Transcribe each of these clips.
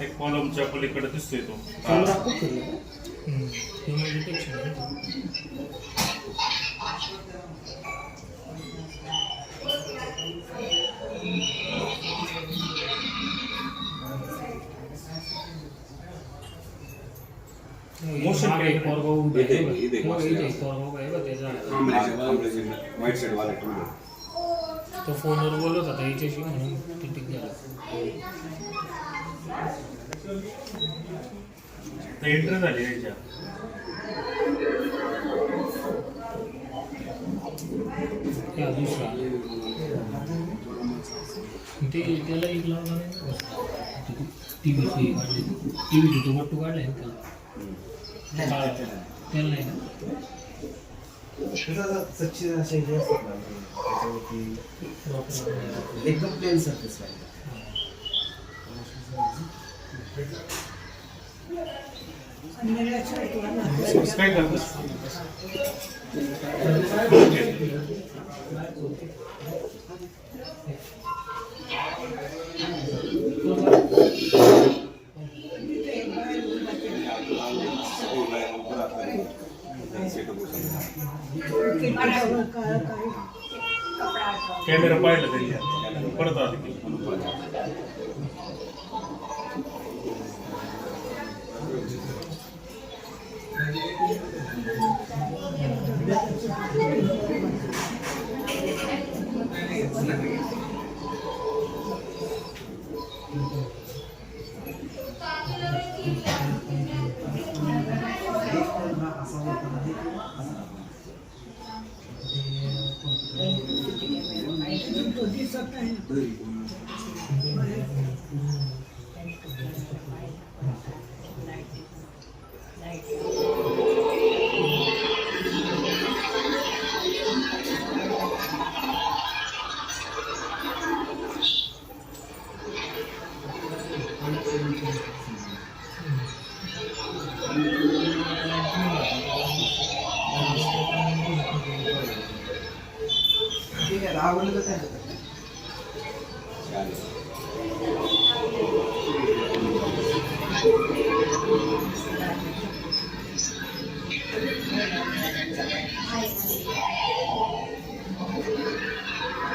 एक कॉलमच्या पलीकडे दिसतोय तो. कॅमेरा एक picture. पोरगा उभा आहे इथे, बघ. इथे, हो, वाचलं. इथे एक पोरगा उभा आहे बघ, त्याचा वाईट साईड वाला टू तो फोनवर बोलत होता याच्याशी म्हणून ते टिक झालं एंट्री झाली याच्या हा दुसरा ते त्याला एक लावला नाही टी व्ही टी व्ही तो बट्टू काढलाय ना त्याला त्याला. नाही ना? सच्ची शैली असतात ना त्याच्यावरती प्रॉपर एकदम प्लेन सरफेस पाहिजे. काय करतोस कॅमेरा पाहिला तरी परत आली ठीक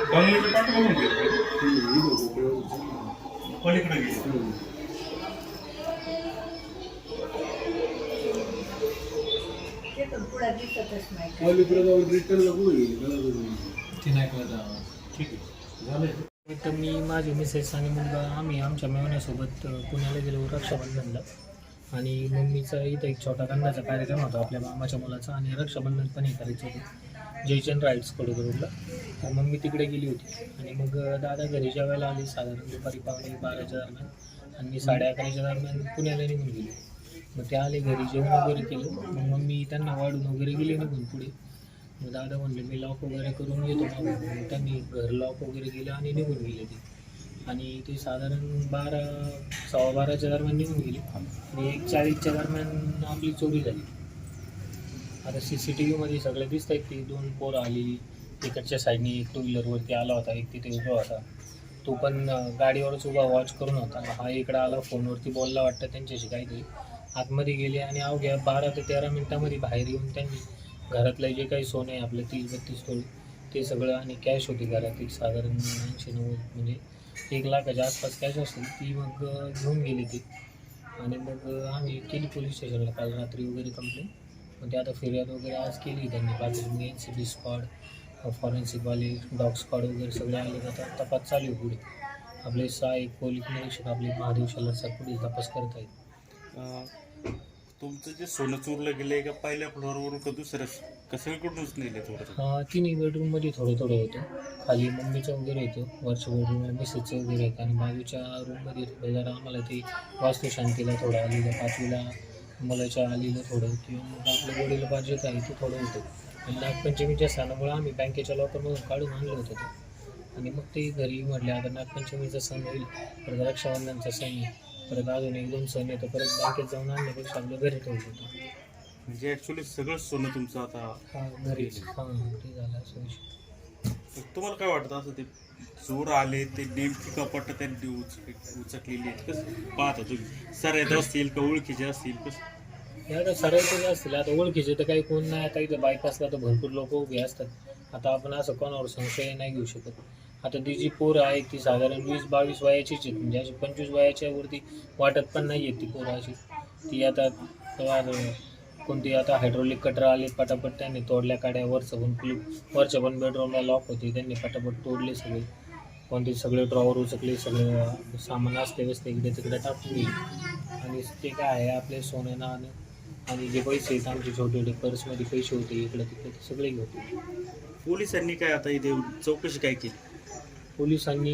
गेले पलीकडे गेले ते पण पुढे दिसतच नाही. ते नाही कळत ठीक आहे. तर मी माझे मिसेस आणि मुलगा आम्ही आमच्या मेवण्यासोबत पुण्याला गेलो रक्षाबंधनला. आणि मम्मीचा इथं एक छोटा कांद्याचा कार्यक्रम होता आपल्या मामाच्या मुलाचा आणि रक्षाबंधन पण हे करायचं होतं जयचंद राईट्स कडूला तर मम्मी तिकडे गेली होती. आणि मग दादा घरी जेवायला आले साधारण दुपारी पावणे बाराच्या दरम्यान आणि मी साडे अकराच्या दरम्यान पुण्याला निघून गेली. मग ते आले घरी जेवण वगैरे केलं. मग मम्मी त्यांना वाढून वगैरे गेले निघून पुढे. मग दादा म्हणले मी लॉक वगैरे करून घेतो ना. मग त्यांनी घर लॉक वगैरे केलं आणि निघून गेले ते. आणि ते साधारण बारा सव्वा बाराच्या दरम्यान निघून गेले. आणि एक चाळीसच्या दरम्यान आपली चोरी झाली. आता सी सी टी व्हीमध्ये सगळे दिसत आहेत की दोन पोरं आली. तिकडच्या साईडने एक टू व्हीलरवरती आला होता एक तिथे उभा होता. तो पण गाडीवरच उभा वॉच करून होता. हा इकडं आला फोनवरती बोलला वाटतं त्यांच्याशी काहीतरी. आतमध्ये गेले आणि अवघ्या बारा ते तेरा मिनिटामध्ये बाहेर येऊन त्यांनी घरातलं जे काही सोनं आहे आपलं तीस बत्तीस तोळे ते सगळं आणि कॅश होती घरातील साधारण ऐंशी नव्वद म्हणजे एक लाखाच्या आसपास कॅश असेल ती मग घेऊन गेली ती. आणि मग आम्ही केली पोलीस स्टेशनला काल रात्री वगैरे कंप्लेंट मग ते आता फिर्याद वगैरे आज केली त्यांनी बाकी मग एन सी बी स्क्वॉड फॉरेन्सिकवाले डॉग स्क्वॉड वगैरे सगळे आले. आता तपास चालू आहे पुढे. आपले सहाय्यक पोलीस निरीक्षक आपले महादेव शाला सर पुढील तपास करत आहेत तुमचं जे सोनं चोरलं गेलंय का पहिल्या फ्लोअरवरून का दुसऱ्या का नेलं थोडं? हा तिन्ही बेडरूममध्ये थोडं थोडं होतं. खाली मम्मीचं वगैरे येतं वरच्या बेडरूमला मिसेसचं वगैरे येतं आणि बाजूच्या रूममध्ये थोडं जरा आम्हाला ते वास्तुशांतीला थोडं आलेलं पाचवीला मुलाच्या आलेलं थोडं. किंवा मग आपलं वडील पाहिजे आहे ते थोडं होतं. आणि नागपंचमीच्या सणामुळे आम्ही बँकेच्या लॉकरमधून काढून आणलं होतं ते. आणि मग ते घरी म्हटले आता नागपंचमीचा सण होईल परत रक्षाबंधनचा सण आहे. परत अजून एक दोन सण येतो परत बँकेत जाऊन आणण्यापेक्षा आपलं घरी ठेवलं होतं. म्हणजे ऍक्च्युली सगळं सोनं तुमचं आता हा घरीच हां ते झालं असं विषय. तर तुम्हाला काय वाटतं असं ते चोर आले ते नेमकी कपाट त्यांनी उच उचकलेली आहेत कसं? पाहता तुम्ही. सरायत असतील का ओळखीचे असतील कसं? हे आता सरायचे असतील आता ओळखीचे तर काही कोण नाही. आता इथं बायपासला तर भरपूर लोक उभे असतात. आता आपण असं कोणावर संशय नाही घेऊ शकत. आता ती जी पोरं आहेत ती साधारण वीस बावीस वयाचीच आहेत. म्हणजे अशी पंचवीस वयाच्या वरती वाटत पण नाही आहेत ती पोरं अशी. ती आता कोणती आता हायड्रोलिक कटर आले पटापट त्यांनी तोडल्या काड्या वरचं पण कुलूप वरच्या पण बेडरूमला लॉक होते. त्यांनी पटापट तोडले सगळे. कोणते सगळे ड्रॉवर उचकले सगळे सामान असते व्यस्त इकडे तिकडे टाकून. गेले आणि ते काय आहे आपले सोनं नाणं आणि जे पैसे आहेत आमचे छोटे छोटे पर्समध्ये पैसे होते इकडे तिकडे ते सगळे घेते पोलिसांनी काय आता इथे चौकशी काय केली? पोलिसांनी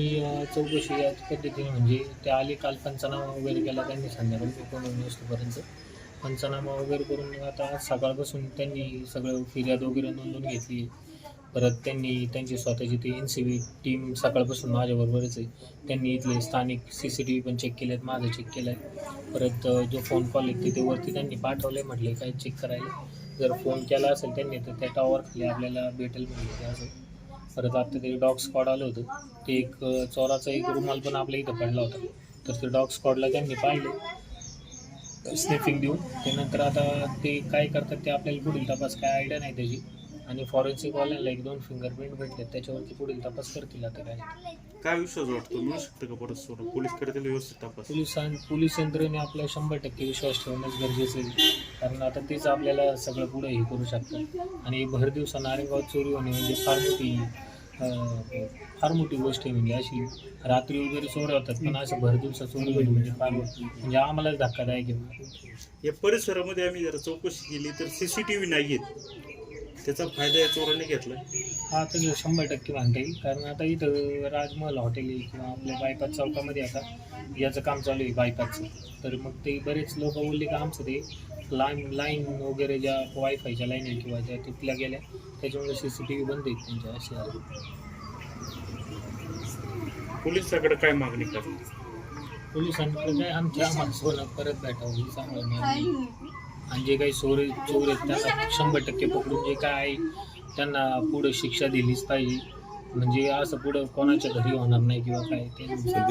चौकशी या पद्धतीने म्हणजे ते आले काल पंचनामा वगैरे केला त्यांनी संध्याकाळी एकोणीस वाजतापर्यंत पंचनामा वगैरे करून आता सकाळपासून त्यांनी सगळं फिर्याद वगैरे नोंदवून घेतली. परत त्यांनी त्यांची स्वतःची ती एन सी बी टीम सकाळपासून माझ्याबरोबरच आहे. त्यांनी इथले स्थानिक सी सी टी व्ही पण चेक केलेत माझं चेक केलं आहे परत जो फोन कॉल आहे ते वरती त्यांनी पाठवले म्हटले काय चेक करायला. जर फोन केला असेल त्यांनी तर त्या टॉवर खाली आपल्याला भेटेल म्हटले ते असं परत आता ते डॉग स्क्वॉड आलं होतं. ते एक चोराचा एक रुमाल पण आपल्या इथं पडला होता. तर ते डॉग स्क्वॉडला त्यांनी पाहिले. स्निफिंग देऊन ते नंतर आता ते काय करतात ते आपल्याला पुढील तपास काय आयडिया नाही त्याची. आणि फॉरेन्सिक वाल्यांना एक दोन फिंगरप्रिंट भेटले त्याच्यावरती पुढील तपास करतील आता काय. काय विश्वास वाटतो? मिळू शकतं का परत सोनं पोलीस करतील व्यवस्थित तपास? पोलिसां पोलीस यंत्रणेने आपल्या शंभर टक्के विश्वास ठेवणंच गरजेचं आहे. कारण आता तेच आपल्याला सगळं पुढे हे करू शकतात आणि भर दिवसा नारेगाव चोरी होणे म्हणजे फार मोठी फार मोठी गोष्ट आहे म्हणजे अशी रात्री वगैरे होतात पण असं भर दिवसा चोरी होणे म्हणजे फार म्हणजे आम्हालाच धक्कादायक आहे. या परिसरामध्ये आम्ही जरा चौकशी केली तर सीसीटीव्ही नाही आहेत त्याचा फायदा या चोरांनी घेतला. हा तर शंभर टक्के म्हणता येईल कारण आता इथं राजमहल हॉटेल आहे किंवा आपल्या बायपास चौकामध्ये आता याचं काम चालू आहे बायपासचं. तर मग ते बरेच लोक बोलले का आमचं ते लाईन लाईन वगैरे ज्या वायफायच्या लाईन आहे किंवा ज्या तुटल्या गेल्या त्याच्यामुळे सी सी टी व्ही बंद आहेत त्यांच्या असे आहे. पोलिसाकडे काय मागणी करतात पोलिसांकडे काय आमच्या आम्हाला सोनं परत भेटावं ही चांगलं मागणी आणि जे काही चोर चोर आहेत त्यांना शंभर टक्के पकडून जे काय आहे त्यांना पुढे शिक्षा दिलीच पाहिजे. म्हणजे असं पुढं कोणाच्या घरी होणार नाही किंवा काय.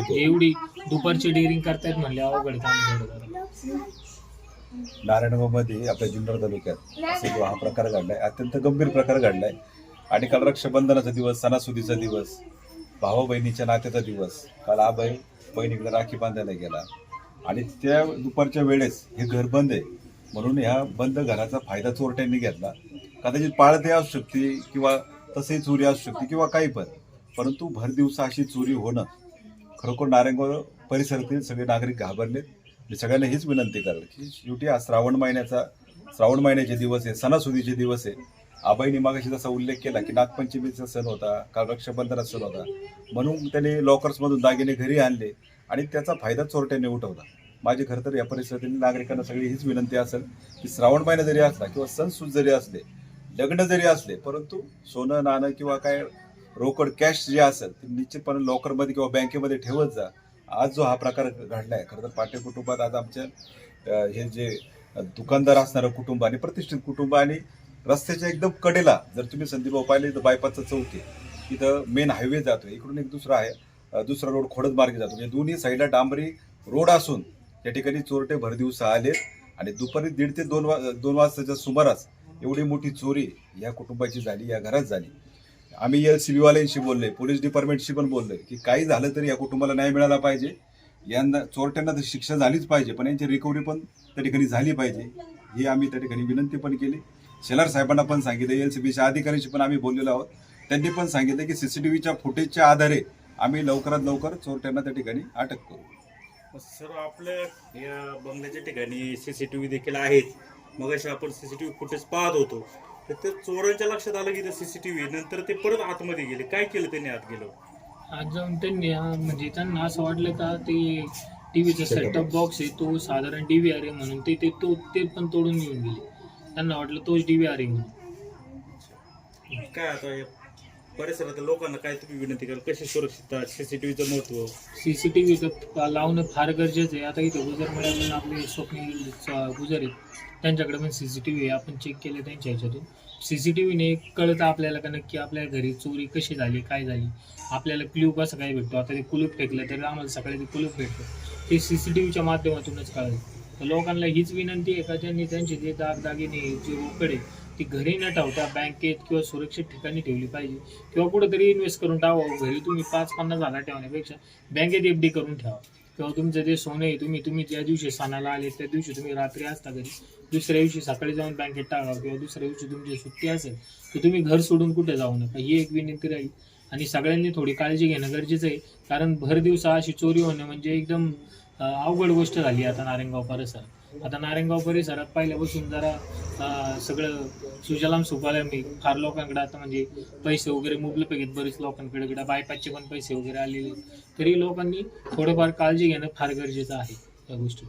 ते एवढी दुपारची डेअरिंग करतायत म्हणले अवघड काम थोडं. नारायणगावमध्ये आपल्या जुन्नर तालुक्यात असा जो हा प्रकार घडलाय. अत्यंत गंभीर प्रकार घडलाय. आणि काल रक्षाबंधनाचा दिवस सणासुदीचा दिवस भावा बहिणीच्या नात्याचा दिवस काल आबाई बहिणीकडे राखी बांधायला गेला. आणि त्या दुपारच्या वेळेस हे घर बंद आहे. म्हणून ह्या बंद घराचा फायदा चोरट्यांनी घेतला. कदाचित पाळते असू शकते किंवा तसंही चोरी असू शकते किंवा काही पण. परंतु भर दिवसा अशी चोरी होणं खरोखर नारायणगाव परिसरातील सगळे नागरिक घाबरलेत. मी सगळ्यांना हीच विनंती करेल की शेवटी हा श्रावण महिन्याचा श्रावण महिन्याचे दिवस आहे सणासुदीचे दिवस आहे. आबाईने मागाशी जसा उल्लेख केला की नागपंचमीचा सण होता काल रक्षाबंधनाचा सण होता. म्हणून त्याने लॉकर्समधून दागिने घरी आणले आणि त्याचा फायदा चोरट्याने उठवला. माझी खरं तर या परिसरातील नागरिकांना सगळी हीच विनंती असेल की श्रावण महिना जरी असला किंवा सणसूद जरी असले लग्न जरी असले परंतु सोनं नाणं किंवा काय रोकड कॅश जे असेल ते निश्चितपणे लॉकरमध्ये किंवा बँकेमध्ये ठेवत जा. आज जो हा प्रकार घडलाय खरं तर पाटे कुटुंबात आज आमच्या हे जे दुकानदार असणारं कुटुंब आणि प्रतिष्ठित कुटुंब आणि रस्त्याच्या एकदम कडेला जर तुम्ही संदीप पाहिले तर बायपासचं चौक आहे इथं मेन हायवे जातो इकडून एक दुसरा आहे दुसरा रोड खोडद मार्गे जातो. म्हणजे दोन्ही साईडला डांबरी रोड असून त्या ठिकाणी चोरटे भरदिवस आले आणि दुपारी दीड ते दोन वा दोन वाजताच्या सुमारास एवढी मोठी चोरी या कुटुंबाची झाली या घरात झाली. आम्ही एल सी वाल्यांशी बोलले पोलीस डिपार्टमेंटशी पण बोलले की काही झालं तरी या कुटुंबाला न्याय मिळाला पाहिजे. यांना चोरट्यांना तर शिक्षा झालीच पाहिजे पण यांची रिकव्हरी पण त्या ठिकाणी झाली पाहिजे. ही आम्ही त्या ठिकाणी विनंती पण केली. शेलार साहेबांना पण सांगितलं एल सी बीच्या अधिकाऱ्यांशी पण आम्ही बोललेलो आहोत. त्यांनी पण सांगितलं की सीसीटीव्हीच्या फुटेजच्या आधारे आम्ही लवकरात लवकर चोरट्यांना त्या ठिकाणी अटक करू. सर आपल्या या बंगल्याच्या ठिकाणी सीसीटीव्ही देखील आहेत. मग अशा आपण सीसीटीव्ही फुटेज पाहत होतो. तर ते चोरांच्या लक्षात आलं की ते सीसीटीव्ही नंतर ते परत आतमध्ये गेले. काय केलं त्यांनी आत गेलो आज जाऊन त्यांनी हा, म्हणजे त्यांना असं वाटलं का ते टीव्हीचा सेटअप बॉक्स आहे तो साधारण डी व्ही आर आहे म्हणून ते ते तो ते पण तोडून घेऊन गेले. त्यांना वाटलं तोच डी व्ही आर आहे म्हणून. काय आता परिसरातील लोकांना काय तुम्ही विनंती कराल? कशी सुरक्षितता सीसीटीव्हीचं महत्त्व? सीसीटीव्ही लावणं फार गरजेचं आहे. आता इथे गुजर मिळालं आपले स्वप्नील गुजर आहेत. त्यांच्याकडे पण सीसीटीव्ही आपण चेक केले त्यांच्या ह्याच्यातून. सीसीटीव्हीने कळतं आपल्याला का नक्की आपल्या घरी चोरी कशी झाली काय झाली. आपल्याला क्ल्यू कसं काय भेटतो? आता ते कुलूप फेकलं तर आम्हाला सकाळी ते कुलूप भेटलं ते सीसीटीव्हीच्या माध्यमातूनच कळलं तर लोकांना हीच विनंती आहे का? त्यांनी त्यांचे जे दागदागिने जे रोकडे ती घरी न ठेवता बँकेत किंवा सुरक्षित ठिकाणी ठेवली पाहिजे. किंवा कुठेतरी इन्व्हेस्ट करून टाकावं घरी तुम्ही पाच पन्नास हजार ठेवण्यापेक्षा बँकेत एफ डी करून ठेवा. किंवा तुमचं जे सोनं आहे तुम्ही तुम्ही ज्या दिवशी सणाला आले त्या दिवशी तुम्ही रात्री असता घरी. दुसऱ्या दिवशी सकाळी जाऊन बँकेत टाका किंवा दुसऱ्या दिवशी तुमची सुट्टी असेल तर तुम्ही घर सोडून कुठे जाऊ नका. ही एक विनंती राहील. आणि सगळ्यांनी थोडी काळजी घेणं गरजेचं आहे. कारण भर दिवसा अशी चोरी होणं म्हणजे एकदम अवघड गोष्ट झाली आता नारायणगाव परिसरात आता नारायणगाव परिसरात पहिल्यापासून जरा सगळं सुजलाम सुफलाम मी फार लोकांकडे आता म्हणजे पैसे वगैरे मुबलक आहेत बरेच लोकांकडे इकडे बायपासचे पण पैसे वगैरे आलेले तरी लोकांनी थोडंफार काळजी घेणं फार गरजेचं आहे या गोष्टी